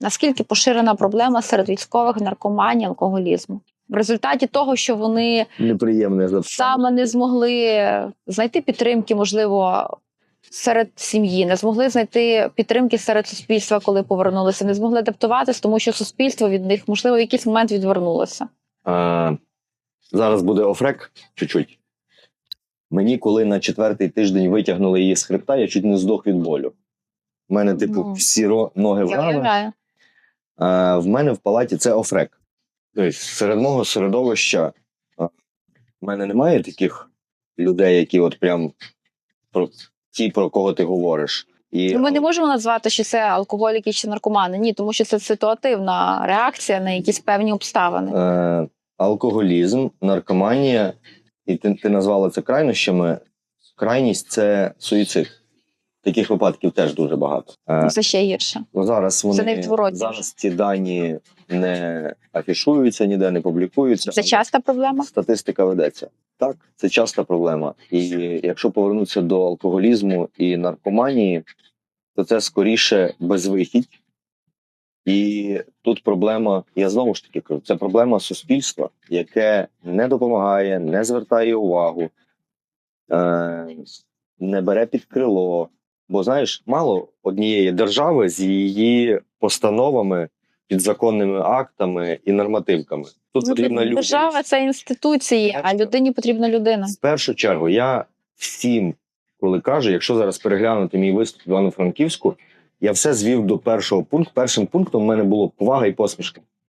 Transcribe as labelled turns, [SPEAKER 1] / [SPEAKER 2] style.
[SPEAKER 1] Наскільки поширена проблема серед військових наркоманії, алкоголізму? В результаті того, що вони
[SPEAKER 2] Неприємне
[SPEAKER 1] саме не змогли знайти підтримки, можливо, серед сім'ї, не змогли знайти підтримки серед суспільства, коли повернулися, не змогли адаптуватись, тому що суспільство від них, можливо, в якийсь момент відвернулося.
[SPEAKER 2] А, зараз буде офрек чуть-чуть. Мені, коли на четвертий тиждень витягнули її з хребта, я чуть не здох від болю. У мене, типу,
[SPEAKER 1] Ну.
[SPEAKER 2] всі ро- ноги в
[SPEAKER 1] Я
[SPEAKER 2] ранах.
[SPEAKER 1] уявляю.
[SPEAKER 2] А, в мене в палаті це офрек. Тобто, серед мого середовища в мене немає таких людей, які от прям про ті, про кого ти говориш. І,
[SPEAKER 1] Ну, Ми не можемо назвати, що це алкоголіки чи наркомани. Ні, тому що це ситуативна реакція на якісь певні обставини.
[SPEAKER 2] е, алкоголізм, наркоманія, і ти, ти назвала це крайнощами. Крайність це суїцид. Таких випадків теж дуже багато. Е,
[SPEAKER 1] Це ще гірше.
[SPEAKER 2] Ну, зараз вони
[SPEAKER 1] невідворотні
[SPEAKER 2] зараз ці дані не афішуються, ніде не публікуються.
[SPEAKER 1] Це часта проблема.
[SPEAKER 2] Статистика ведеться. Так, це часта проблема. І якщо повернутися до алкоголізму і наркоманії, то це скоріше безвихідь. І тут проблема, я знову ж таки кажу, це проблема суспільства, яке не допомагає, не звертає увагу, е, не бере під крило. Бо знаєш, мало однієї держави з її постановами, підзаконними актами і нормативками. Тут потрібна людина.
[SPEAKER 1] Ну, Держава це інституції, а людині потрібна людина.
[SPEAKER 2] В першу чергу, я всім, коли кажу, якщо зараз переглянути мій виступ в Івано-Франківську, я все звів до першого пункту. Першим пунктом в мене було повага і посмішка.